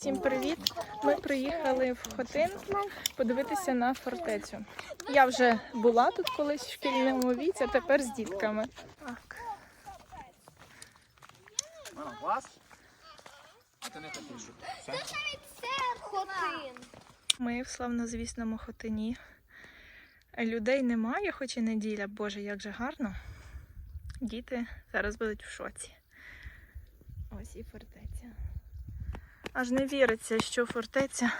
Всім привіт! Ми приїхали в Хотин подивитися на фортецю. Я вже була тут колись в шкільному віці, а тепер з дітками. Так. А, вас? А ти не такий же. Все? Це хотин. Ми в славнозвісному Хотині. Людей немає, хоч і неділя. Боже, як же гарно. Діти зараз будуть в шоці. Ось і фортеця. Аж не віриться, що фортеця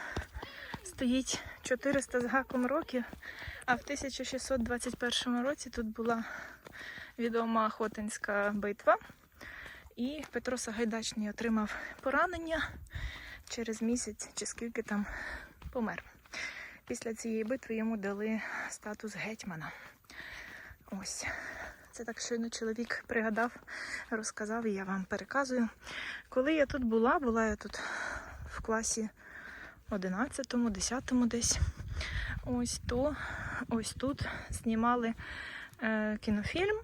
стоїть 400 з гаком років, а в 1621 році тут була відома Хотинська битва. І Петро Сагайдачний отримав поранення через місяць чи скільки там помер. Після цієї битви йому дали статус гетьмана. Ось. Це так щойно чоловік пригадав, розказав, і я вам переказую. Коли я тут була, була я тут в класі 11-му, 10-му десь. Ось то, ось тут знімали е, кінофільм,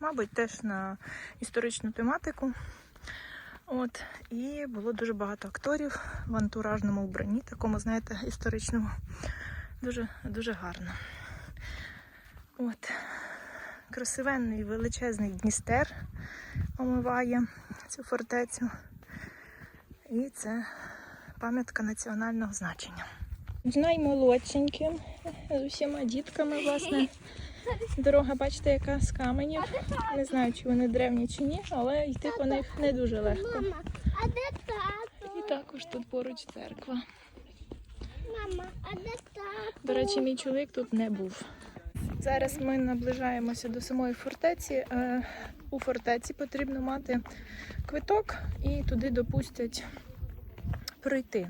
мабуть, теж на історичну тематику. От, і було дуже багато акторів в антуражному вбранні, такому, знаєте, історичному. Дуже, дуже гарно. От. Красивенний величезний Дністер омиває цю фортецю. І це пам'ятка національного значення. З наймолодшеньким, з усіма дітками, власне. Дорога, бачите, яка з каменів. Не знаю, чи вони древні чи ні, але йти по них не дуже легко. Мама, а де тато? І також тут поруч церква. Мама, а де тато? До речі, мій чоловік тут не був. Зараз ми наближаємося до самої фортеці. Е, У фортеці потрібно мати квиток і туди допустять пройти.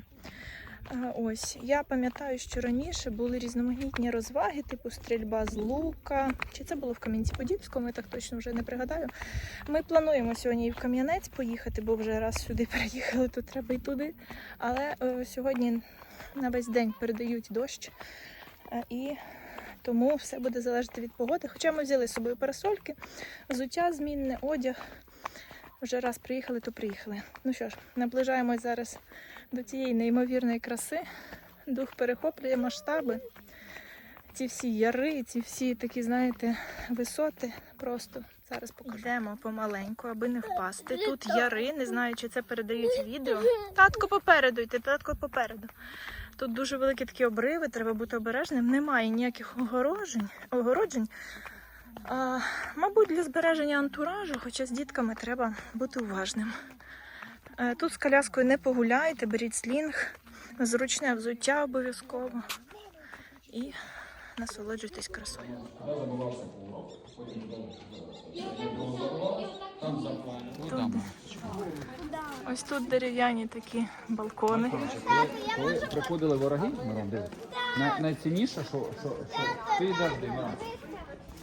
Е, Ось я пам'ятаю, що раніше були різноманітні розваги, типу стрільба з лука. Чи це було в Кам'янці-Подільському, я так точно вже не пригадаю. Ми плануємо сьогодні і в Кам'янець поїхати, бо вже раз сюди переїхали, то треба й туди. Але е, сьогодні на весь день передають дощ. І тому все буде залежати від погоди. Хоча ми взяли з собою парасольки, взуття змінне, одяг. Вже раз приїхали, то приїхали. Ну що ж, наближаємось зараз до цієї неймовірної краси. Дух перехоплює масштаби. Ці всі яри, ці всі такі, знаєте, висоти. Просто зараз покажу. Йдемо помаленьку, аби не впасти. Тут яри, не знаю, чи це передають відео. Татко попереду йти, татко попереду. Тут дуже великі такі обриви, треба бути обережним. Немає ніяких огорожень, огороджень. А, мабуть, для збереження антуражу, хоча з дітками треба бути уважним. Е, Тут з коляскою не погуляйте, беріть слінг, зручне взуття обов'язково і насолоджуйтесь красою. Тут, ось тут дерев'яні такі балкони. Коли, приходили вороги, Мирон, диви, най- найцінніше, що, що, що ти йдеш де, Мирон,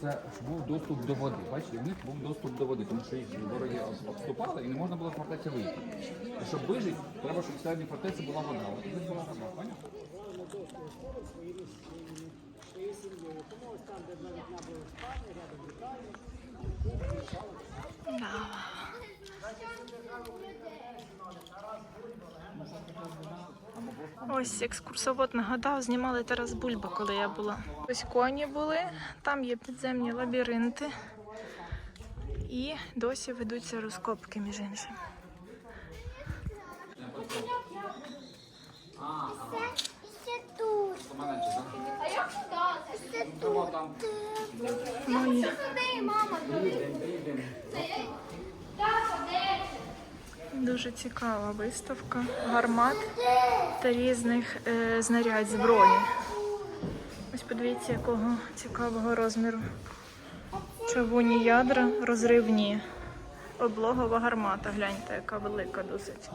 це був доступ до води. Бачите, в них був доступ до води, тому що їх вороги обступали і не можна було з фортеці вийти. І щоб вижити, треба, щоб всередині фортеці була вода. От тут була вода, поняв? Ось екскурсовод нагадав, знімали Тарас Бульба, коли я була. Ось коні були, там є підземні лабіринти. І досі ведуться розкопки, між іншим. Це так? А як Це Того там. Ну, і Туди, мама, дуже цікава виставка гармат та різних е, знарядь зброї. Ось подивіться, якого цікавого розміру. Чавунні ядра розривні. Облогова гармата, гляньте, яка велика досить.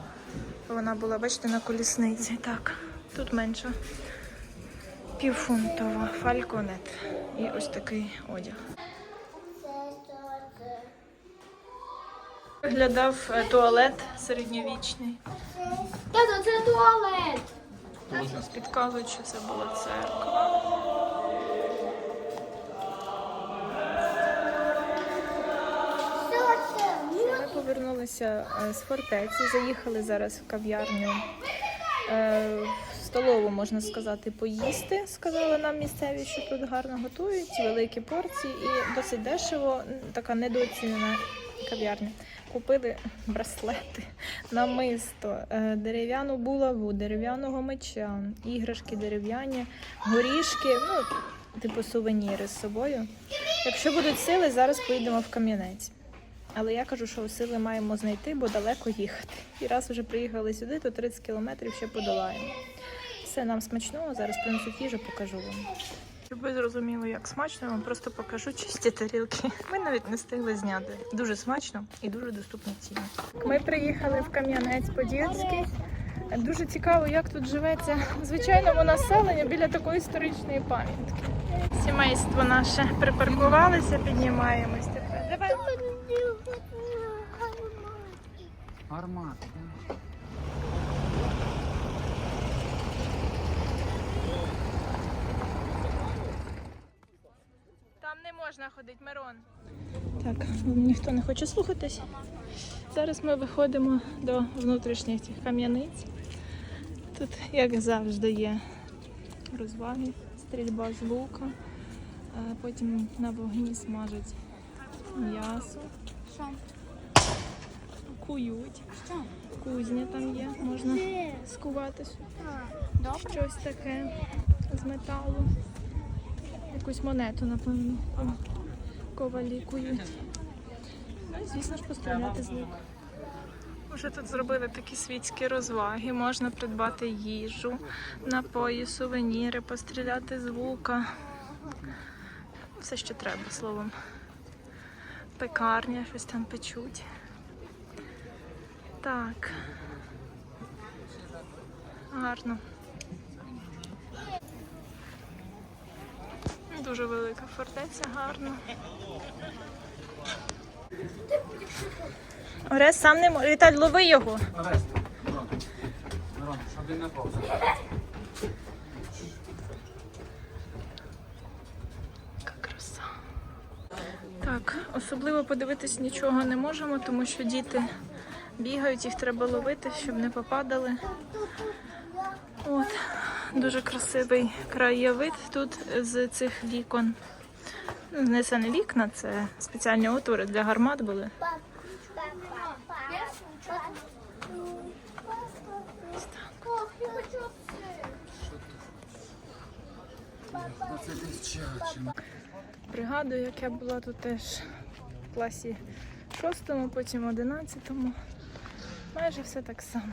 Вона була, бачите, на колісниці. Так, тут менша. Півфунтова фальконет. І ось такий одяг. Виглядав е, туалет середньовічний. Тато, це туалет. Підказують, що це була церква. Ми повернулися е, з фортеці, заїхали зараз в кав'ярню. Столову можна сказати, поїсти. Сказали нам місцеві, що тут гарно готують, великі порції і досить дешево, така недооцінена кав'ярня. Купили браслети, намисто, е, дерев'яну булаву, дерев'яного меча, іграшки дерев'яні, горішки, ну, типу сувеніри з собою. Якщо будуть сили, зараз поїдемо в Кам'янець. Але я кажу, що сили маємо знайти, бо далеко їхати. І раз вже приїхали сюди, то 30 кілометрів ще подолаємо. Все нам смачного, зараз принесуть їжу, покажу вам. Щоб ви зрозуміли, як смачно, я вам просто покажу чисті тарілки. Ми навіть не встигли зняти. Дуже смачно і дуже доступні ціни. Ми приїхали в Кам'янець-Подільський. Дуже цікаво, як тут живеться звичайному населенню біля такої історичної пам'ятки. Сімейство наше припаркувалися, піднімаємось тепер. Давай. Гармат. Там не можна ходити, Мирон. Так, ніхто не хоче слухатись. Зараз ми виходимо до внутрішніх цих кам'яниць. Тут, як завжди, є розваги, стрільба з лука. Потім на вогні смажать м'ясо. Кують. Кузня там є, можна скувати щось таке з металу. Якусь монету, напевно. Ну і звісно ж постріляти з лука. Вже тут зробили такі світські розваги. Можна придбати їжу, напої, сувеніри, постріляти з лука. Все, що треба, словом. Пекарня, щось там печуть. Так. Гарно. Дуже велика фортеця, гарно. Орес сам не може. Віталь, лови його. Арест. Мирон. Мирон, щоб він не повз. Краса. Так, особливо подивитись нічого не можемо, тому що діти бігають, їх треба ловити, щоб не попадали. Дуже красивий краєвид тут з цих вікон. Не це не вікна, це спеціальні отвори для гармат були. Пригадую, як я була тут теж в класі шостому, потім одинадцятому. Майже все так само.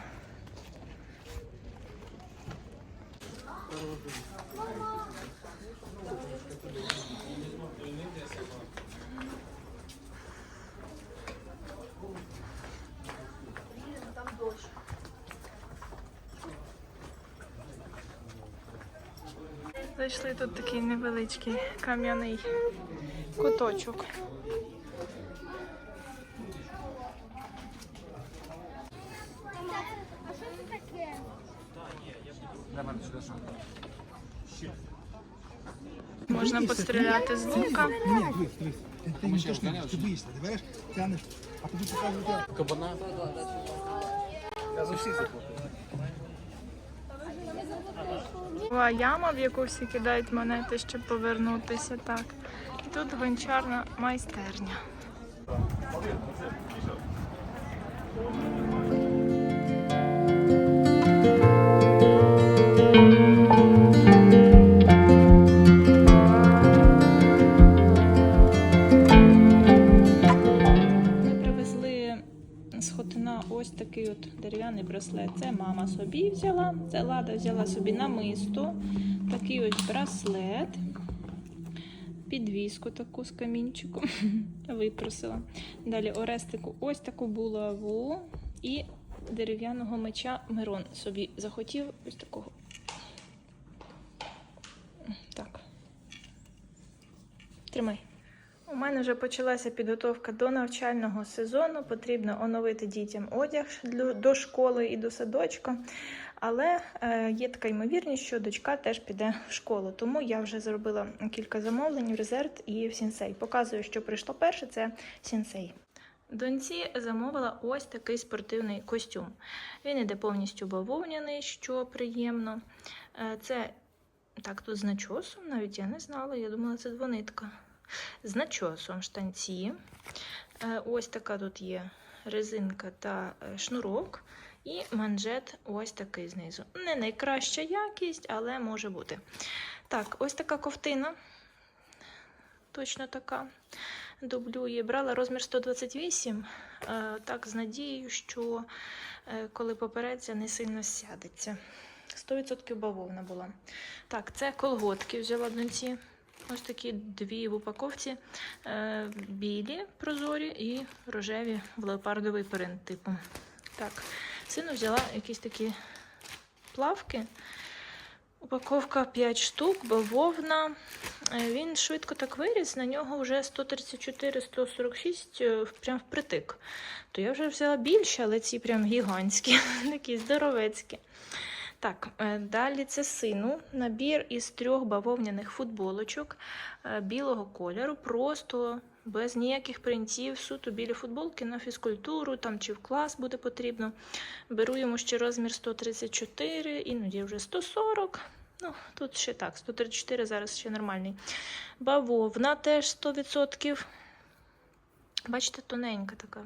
Зайшли тут такий невеличкий кам'яний куточок. А що це таке? Давай, сюди що? Можна постріляти з лука. Ні, дивись, дивись. Ти, не то, що ти боїшся, ти береш, тянеш, а тобі показують. Кабана. Була яма, в яку всі кидають монети, щоб повернутися. Так. І тут гончарна майстерня. Браслет. Це мама собі взяла, це Лада взяла собі намисто, такий ось браслет, підвіску таку з камінчиком випросила. Далі Орестику ось таку булаву і дерев'яного меча Мирон собі захотів ось такого. Так. Тримай. У мене вже почалася підготовка до навчального сезону. Потрібно оновити дітям одяг до школи і до садочка. Але е, є така ймовірність, що дочка теж піде в школу. Тому я вже зробила кілька замовлень в резерв і в сінсей. Показую, що прийшло перше це сінсей. Доньці замовила ось такий спортивний костюм. Він іде повністю бавовняний, що приємно. Е, Це так, тут з начосом, навіть я не знала, я думала, це двонитка. З начосом штанці. Е, Ось така тут є резинка та е, шнурок. І манжет ось такий знизу. Не найкраща якість, але може бути. Так, ось така ковтина. Точно така. Дублює. Брала розмір 128, е, так з надією, що коли попереться, не сильно сядеться. 100% бавовна була. Так, це колготки взяла доньці. Ось такі дві в упаковці. Е, білі прозорі і рожеві в леопардовий принт типу. Так, сину взяла якісь такі плавки. Упаковка 5 штук, бавовна. Е, Він швидко так виріс, на нього вже 134-146 е, прям впритик. То я вже взяла більше, але ці прям гігантські, такі здоровецькі. Так, е, далі це сину. Набір із трьох бавовняних футболочок е, білого кольору, просто без ніяких принтів, суто білі футболки на фізкультуру там чи в клас буде потрібно. Беру йому ще розмір 134, іноді вже 140. Ну, тут ще так, 134 зараз ще нормальний. Бавовна теж 100%. Бачите, тоненька така.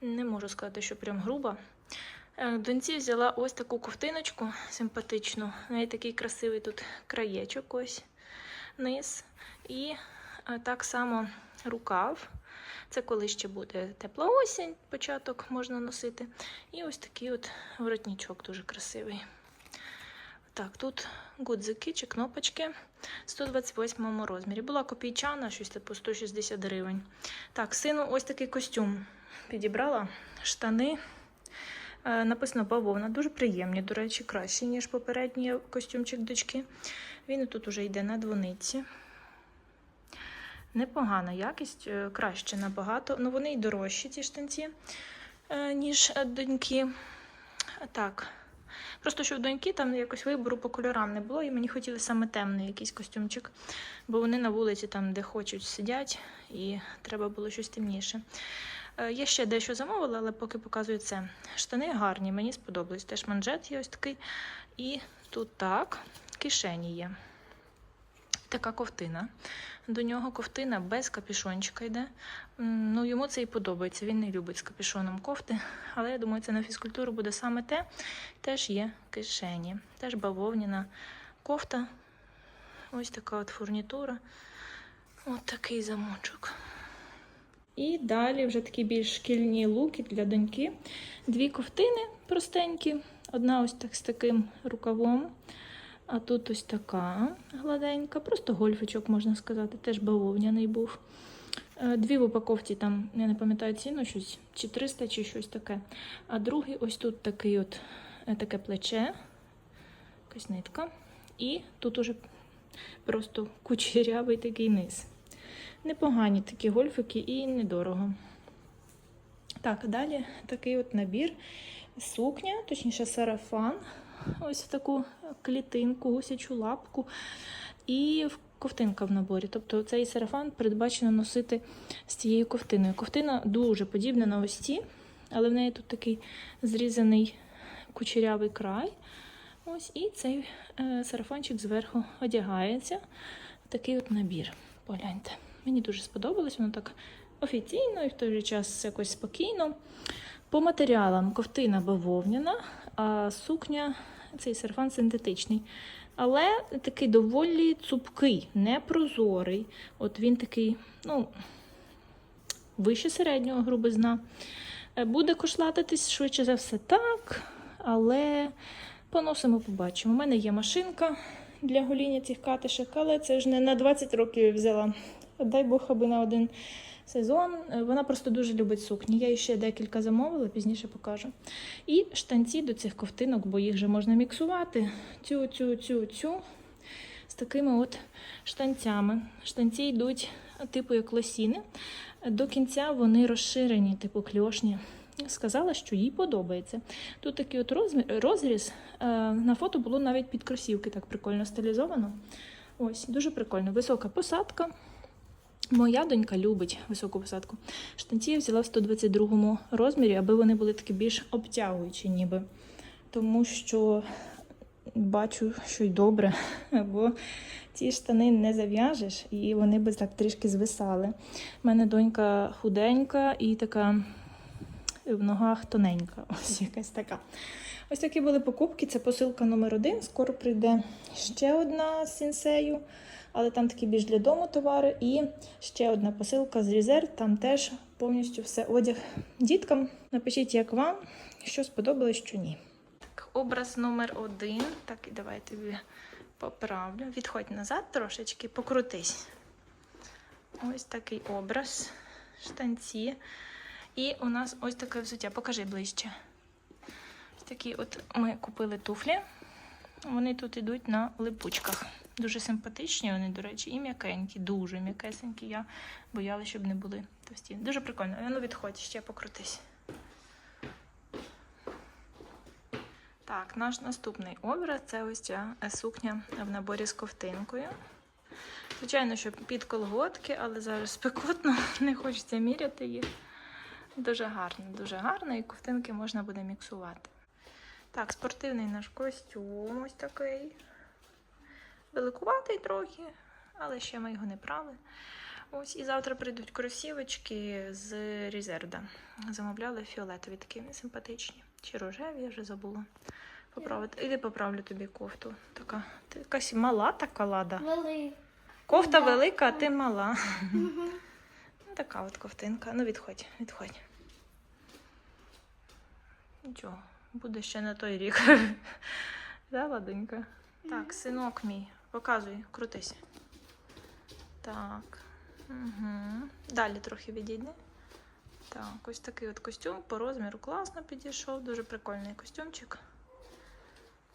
Не можу сказати, що прям груба. Е, Доньці взяла ось таку ковтиночку симпатичну. Неї такий красивий тут краєчок ось низ. І е, так само рукав. Це коли ще буде тепла осінь, початок можна носити. І ось такий от воротничок дуже красивий. Так, тут гудзики чи кнопочки 128 розмірі. Була копійчана, щось типу 160 гривень. Так, сину ось такий костюм підібрала. Штани. Е, Написано бавовна. Дуже приємні, до речі, кращі, ніж попередній костюмчик дочки. Він тут уже йде на двониці. Непогана якість, е, краще набагато. Ну, вони й дорожчі, ці штанці, е, ніж доньки. Так. Просто що в доньки там якось вибору по кольорам не було, і мені хотілося саме темний якийсь костюмчик, бо вони на вулиці, там, де хочуть, сидять, і треба було щось темніше. Е, Я ще дещо замовила, але поки показую це. Штани гарні, мені сподобались. Теж манжет є ось такий. І тут так, кишені є. Така ковтина. До нього ковтина без капюшончика йде. Ну, йому це і подобається. Він не любить з капюшоном кофти. Але я думаю, це на фізкультуру буде саме те. Теж є кишені. Теж бавовняна кофта. Ось така от фурнітура. От такий замочок. І далі вже такі більш шкільні луки для доньки. Дві ковтини простенькі. Одна ось так з таким рукавом. А тут ось така гладенька, просто гольфичок, можна сказати, теж бавовняний був. Е, Дві в упаковці, там, я не пам'ятаю ціну, щось, чи 300, чи щось таке. А другий ось тут такий от, е, таке плече, якась нитка. І тут уже просто кучерявий такий низ. Непогані такі гольфики і недорого. Так, далі такий от набір. Сукня, точніше, сарафан. Ось в таку клітинку, гусячу лапку. І ковтинка в наборі. Тобто цей сарафан передбачено носити з цією ковтиною. Ковтина дуже подібна на ось ці, але в неї тут такий зрізаний кучерявий край. Ось і цей е, сарафанчик зверху одягається. Такий от набір. Погляньте. Мені дуже сподобалось, воно так офіційно і в той же час якось спокійно. По матеріалам ковтина бавовняна, а сукня, цей сарафан синтетичний. Але такий доволі цупкий, непрозорий. От він такий, ну, вище середнього грубизна. Е, Буде кошлатитись швидше за все так, але поносимо, побачимо. У мене є машинка для гоління цих катишек, але це ж не на 20 років взяла. Дай Бог, аби на один сезон. Е, Вона просто дуже любить сукні. Я їй ще декілька замовила, пізніше покажу. І штанці до цих ковтинок, бо їх вже можна міксувати. Цю, цю, цю, цю. З такими от штанцями. Штанці йдуть типу як лосіни. До кінця вони розширені, типу кльошні. Сказала, що їй подобається. Тут такий от розріз. Е, На фото було навіть під кросівки, так прикольно стилізовано. Ось, дуже прикольно. Висока посадка. Моя донька любить високу посадку. Штанці я взяла в 122 розмірі, аби вони були такі більш обтягуючі, ніби. Тому що бачу, що й добре, бо ці штани не зав'яжеш, і вони би так трішки звисали. У мене донька худенька і така в ногах тоненька. Ось якась така. Ось такі були покупки. Це посилка номер один. Скоро прийде ще одна з сінсею, але там такі більш для дому товари. І ще одна посилка з резерв. Там теж повністю все одяг діткам. Напишіть, як вам, що сподобалось, що ні. Так, образ номер один. Так, і давай тобі поправлю. Відходь назад трошечки, покрутись. Ось такий образ. Штанці. І у нас ось таке взуття. Покажи ближче. Ось такі от ми купили туфлі. Вони тут йдуть на липучках. Дуже симпатичні вони, до речі, і м'якенькі, дуже м'якесенькі. Я боялася, щоб не були товсті. Дуже прикольно. Ну відходь, ще покрутись. Так, наш наступний образ це ось ця сукня в наборі з ковтинкою. Звичайно, що під колготки, але зараз спекотно, не хочеться міряти їх. Дуже гарно, дуже гарно, і ковтинки можна буде міксувати. Так, спортивний наш костюм ось такий. Великуватий трохи, але ще ми його не прали. Ось і завтра прийдуть кросівочки з Різерда. Замовляли фіолетові, такі симпатичні. Чи рожеві, я вже забула. Поправити. Іди поправлю тобі кофту. Така, ти якась мала така лада. Великий. Кофта Да. велика, а ти мала. Ну, Така от ковтинка. Ну, відходь, відходь. Нічого, буде ще на той рік. Да, ладонька? Так, синок мій, показуй, крутись. Так. Угу. Далі трохи відійди. Так, ось такий от костюм по розміру класно підійшов. Дуже прикольний костюмчик.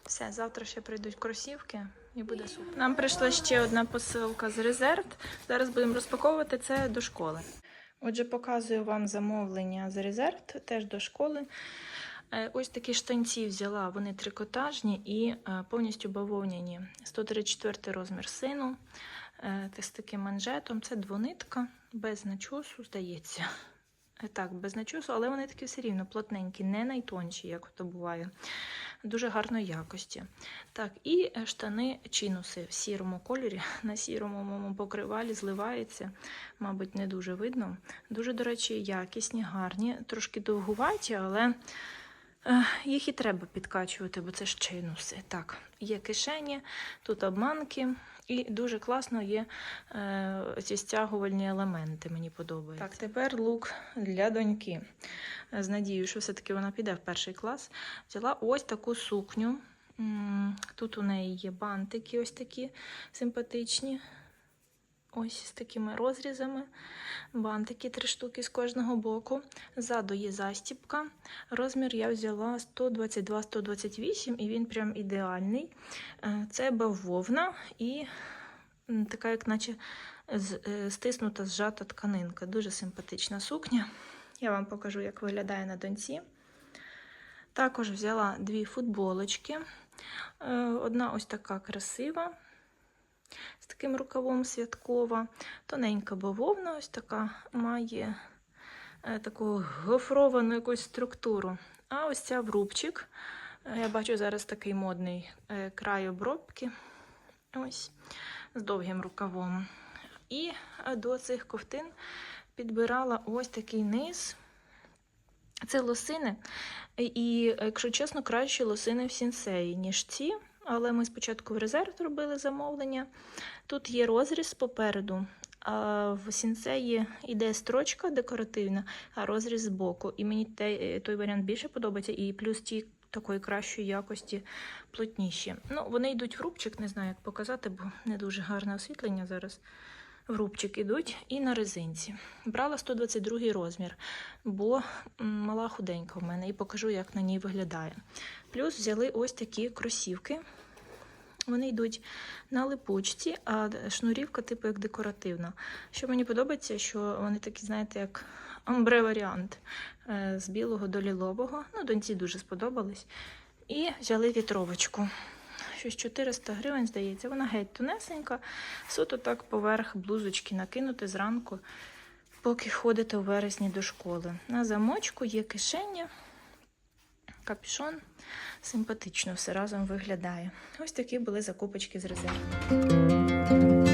Все, завтра ще прийдуть кросівки і буде супер. Нам прийшла ще одна посилка з резерв. Зараз будемо розпаковувати це до школи. Отже, показую вам замовлення з резерв, теж до школи. Е, Ось такі штанці взяла, вони трикотажні і е, повністю бавовняні. 134 розмір сину. Е, З таким манжетом. Це двонитка, без начосу, здається. Е, Так, без начосу, але вони такі все рівно плотненькі, не найтонші, як то буває. Дуже гарної якості. Так, і штани чинуси в сірому кольорі. На сірому моєму покривалі зливається, мабуть, не дуже видно. Дуже, до речі, якісні, гарні, трошки довгуваті, але їх і треба підкачувати, бо це ж чинуси. Так, є кишені, тут обманки. І дуже класно є е, ці стягувальні елементи, мені подобається. Так, тепер лук для доньки. З надією, що все-таки вона піде в перший клас. Взяла ось таку сукню. Тут у неї є бантики, ось такі симпатичні. Ось з такими розрізами. Бантики три штуки з кожного боку. Ззаду є застіпка. Розмір я взяла 122-128, і він прям ідеальний. Е, Це бавовна і така, як наче е, стиснута, зжата тканинка. Дуже симпатична сукня. Я вам покажу, як виглядає на доньці. Також взяла дві футболочки. Е, Одна ось така красива, з таким рукавом святкова. Тоненька бавовна, ось така має е, таку гофровану якусь структуру. А ось ця в рубчик. Е, Я бачу зараз такий модний е, край обробки. Ось з довгим рукавом. І до цих ковтин підбирала ось такий низ. Це лосини. І, якщо чесно, краще лосини в сінсеї, ніж ці. Але ми спочатку в резерв зробили замовлення. Тут є розріз попереду. А в сінсеї йде строчка декоративна, а розріз збоку. І мені той варіант більше подобається, і плюс ті такої кращої якості плотніші. Ну, вони йдуть в рубчик, не знаю, як показати, бо не дуже гарне освітлення зараз. В рубчик ідуть і на резинці. Брала 122 розмір, бо мала худенька в мене, і покажу, як на ній виглядає. Плюс взяли ось такі кросівки. Вони йдуть на липучці, а шнурівка, типу, як декоративна. Що мені подобається, що вони такі, знаєте, як амбре-варіант з білого до лілового. Ну, доньці дуже сподобались. І взяли вітровочку. Щось 400 гривень, здається. Вона геть тонесенька. Суто так поверх блузочки накинути зранку, поки ходите у вересні до школи. На замочку є кишеня, капюшон. Симпатично все разом виглядає. Ось такі були закупочки з резерву.